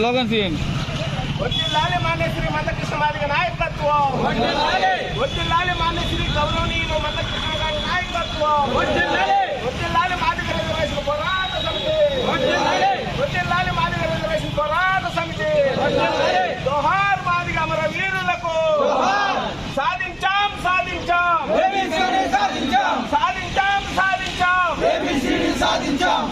Slogans ఇవ్వండి వడ్డిల్లాలి మాన్యశ్రీ మందకృష్ణ మాదిగ నాయకత్వం. వడ్డిల్లాలి మాన్యశ్రీ గౌరవనీయులు మందకృష్ణ గారి నాయకత్వం వడ్డిల్లాలి మాదిగ రిజర్వేషన్ పోరాట సమితి వడ్డిల్లాలి మాదిగ రిజర్వేషన్ పోరాట సమితి జోహార్ మాదిగ అమర వీరులకు సాధించాం సాధించాం సాధించాం సాధించాం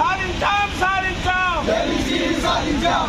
సాధించాం సాధించాం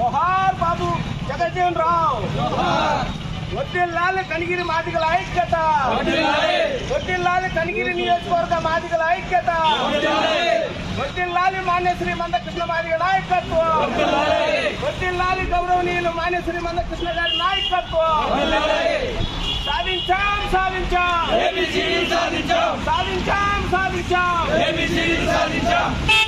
జోహార్ బాబు జగజ్జీవన్ రావు. వడ్డిల్లాలి కనిగిరి మాదిగల ఐక్యత. వడ్డిల్లాలి కనిగిరి నియోజకవర్గ మాదిగల ఐక్యత. వడ్డిల్లాలి మాన్యశ్రీ మందకృష్ణ మాదిగ నాయకత్వం. వడ్డిల్లాలి గౌరవనీయులు మాన్యశ్రీ మందకృష్ణ గారి నాయకత్వం. సాధించాం సాధించాం. సాధించాం. సాధించాం.